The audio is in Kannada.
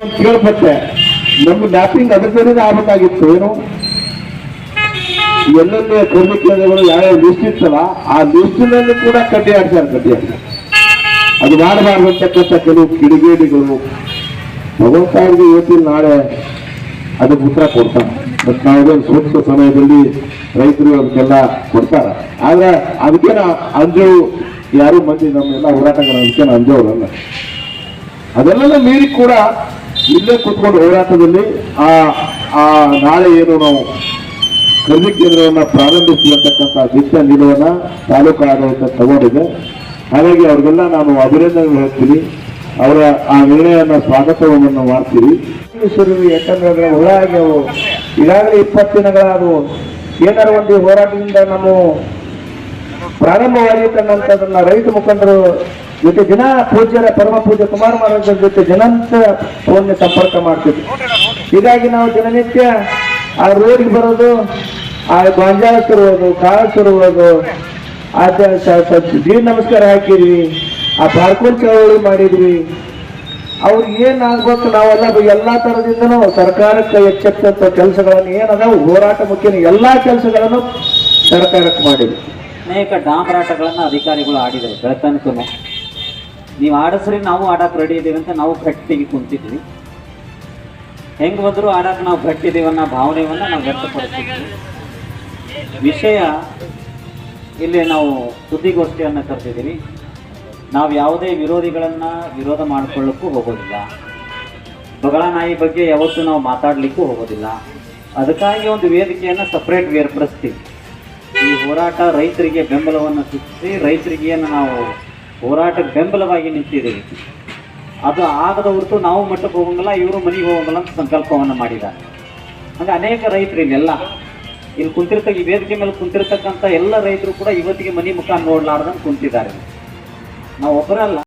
ಕೇಳ್ಪಟ್ಟೆ ನಮ್ಮ ಮ್ಯಾಪಿಂಗ್ ಅದಕ್ಕೆ ಆಗ್ಬೇಕಾಗಿತ್ತು, ಏನು? ಎಲ್ಲೆಲ್ಲಿ ಕರ್ಮಿ ಕೇಂದ್ರಗಳು ಯಾವ್ಯಾವ ಲಿಸ್ಟ್ ಇತ್ತಲ್ಲ, ಆ ಲಿಸ್ಟಿನಲ್ಲಿ ಕೂಡ ಕಡ್ಡಿ ಆಡ್ತಾರೆ ಕಡ್ಡಿ ಅದು ಮಾಡಬಾರ್ದು ಅಂತಕ್ಕಂಥ ಕೆಲವು ಕಿಡಿಗೇಡಿಗಳು. ಭಗವಂತ ಅವ್ರಿಗೆ ಇವತ್ತಿನ ನಾಳೆ ಅದಕ್ಕೆ ಉತ್ತರ ಕೊಡ್ತಾನೆ. ಬಟ್ ನಾವೇ ಸೂಕ್ತ ಸಮಯದಲ್ಲಿ ರೈತರು ಅದಕ್ಕೆಲ್ಲ ಕೊಡ್ತಾರೆ. ಆದ್ರೆ ಅದಕ್ಕೇನ ಅಂಜು ಯಾರು ಮಂದಿ ನಮ್ಮೆಲ್ಲ ಹೋರಾಟಗಾರ ಅದಕ್ಕೇನ ಅಂಜೋರಲ್ಲ ಅದೆಲ್ಲ ಮೀರಿ ಕೂಡ ಇಲ್ಲೇ ಕೂತ್ಕೊಂಡು ಹೋರಾಟದಲ್ಲಿ ಆ ಆ ನಾಳೆ ಏನು ನಾವು ಖರೀದಿ ಕೇಂದ್ರವನ್ನು ಪ್ರಾರಂಭಿಸಿರತಕ್ಕಂಥ ದಿಟ್ಟ ನಿಲುವನ್ನ ತಾಲೂಕು ಆಡಳಿತ ತಗೊಂಡಿದೆ. ಹಾಗಾಗಿ ಅವ್ರಿಗೆಲ್ಲ ನಾನು ಅಭಿನಂದನೆ ಹೇಳ್ತೀನಿ. ಅವರ ಆ ನಿರ್ಣಯವನ್ನು ಸ್ವಾಗತವನ್ನು ಮಾಡ್ತೀವಿ. ಯಾಕಂದ್ರೆ ಹುಳ ಆಗ್ಯಾವು ಈಗಾಗಲೇ ಇಪ್ಪತ್ತು ದಿನಗಳಾದವು. ಏನಾರ ಒಂದು ಹೋರಾಟದಿಂದ ನಮ್ಮ ಪ್ರಾರಂಭವಾಗಿರ್ತಕ್ಕಂಥದನ್ನ ರೈತ ಮುಖಂಡರು ಜೊತೆ ದಿನ ಪೂಜ್ಯರ ಪರಮ ಪೂಜ್ಯ ಕುಮಾರ ಮಹಾರಾಜರ ಜೊತೆ ದಿನಂತ ಫೋನ್ ಸಂಪರ್ಕ ಮಾಡ್ತಿದ್ವಿ. ಹೀಗಾಗಿ ನಾವು ದಿನನಿತ್ಯ ಆ ರೋಡ್ಗೆ ಬರೋದು, ಆ ಗೊಂಜಾಳ ಸುರುವುದು, ಕಾಳು ಸುರುವುದು ಆ ದೀರ್ ನಮಸ್ಕಾರ ಹಾಕಿದ್ವಿ, ಆ ಬಾರ್ಕೋಲ್ ಚಳವಳಿ ಮಾಡಿದ್ವಿ. ಅವ್ರು ಏನ್ ಆಗ್ಬೇಕು ನಾವೆಲ್ಲ ಎಲ್ಲಾ ತರದಿಂದನೂ ಸರ್ಕಾರಕ್ಕೆ ಎಚ್ಚೆತ್ತಂತ ಕೆಲಸಗಳನ್ನು ಏನದ ಹೋರಾಟ ಮುಖ್ಯ ಎಲ್ಲಾ ಕೆಲಸಗಳನ್ನು ಸರ್ಕಾರಕ್ಕೆ ಮಾಡಿದ್ವಿ. ಅನೇಕ ಡಾಂಬರಾಟಗಳನ್ನು ಅಧಿಕಾರಿಗಳು ಆಡಿದರು ಬೆಳತನಕೂ ನೀವು ಆಡಿಸ್ರಿ ನಾವು ಆಡಕ್ಕೆ ರೆಡಿ ಇದ್ದೀವಿ ಅಂತ ನಾವು ಗಟ್ಟಿಗೆ ಕುಂತಿದ್ವಿ. ಹೆಂಗೆ ಬಂದರೂ ಆಡಕ್ಕೆ ನಾವು ಗಟ್ಟಿದ್ದೀವಿ ಅನ್ನೋ ಭಾವನೆಯನ್ನು ನಾವು ವ್ಯಕ್ತಪಡಿಸ್ತಿದ್ವಿ. ವಿಷಯ ಇಲ್ಲಿ ನಾವು ಸುದ್ದಿಗೋಷ್ಠಿಯನ್ನು ಕರೆದಿದ್ದೀವಿ. ನಾವು ಯಾವುದೇ ವಿರೋಧಿಗಳನ್ನು ವಿರೋಧ ಮಾಡಿಕೊಳ್ಳೋಕ್ಕೂ ಹೋಗೋದಿಲ್ಲ. ಬಗಳ ನಾಯಿ ಬಗ್ಗೆ ಯಾವತ್ತೂ ನಾವು ಮಾತಾಡಲಿಕ್ಕೂ ಹೋಗೋದಿಲ್ಲ. ಅದಕ್ಕಾಗಿ ಒಂದು ವೇದಿಕೆಯನ್ನು ಸಪ್ರೇಟ್ ಏರ್ಪಡಿಸ್ತೀವಿ ಈ ಹೋರಾಟ ರೈತರಿಗೆ ಬೆಂಬಲವನ್ನು ಸೂಚಿಸಿ ರೈತರಿಗೆ ನಾವು ಹೋರಾಟಕ್ಕೆ ಬೆಂಬಲವಾಗಿ ನಿಂತಿದ್ದೀವಿ. ಅದು ಆಗದ ಹೊರತು ನಾವು ಮಟ್ಟಕ್ಕೆ ಹೋಗೋಂಗಿಲ್ಲ, ಇವರು ಮನೆಗೆ ಹೋಗಂಗಿಲ್ಲ ಅಂತ ಸಂಕಲ್ಪವನ್ನು ಮಾಡಿದ್ದಾರೆ. ಹಂಗೆ ಅನೇಕ ರೈತರು ಇಲ್ಲೆಲ್ಲ. ಇಲ್ಲಿ ಕುಂತಿರ್ತಕ್ಕ, ಈ ವೇದಿಕೆ ಮೇಲೆ ಕುಂತಿರ್ತಕ್ಕಂಥ ಎಲ್ಲ ರೈತರು ಕೂಡ ಇವತ್ತಿಗೆ ಮನೆ ಮುಖ ನೋಡಲಾರ್ದಂಗೆ ಕುಂತಿದ್ದಾರೆ. ನಾವು ಒಬ್ಬರಲ್ಲ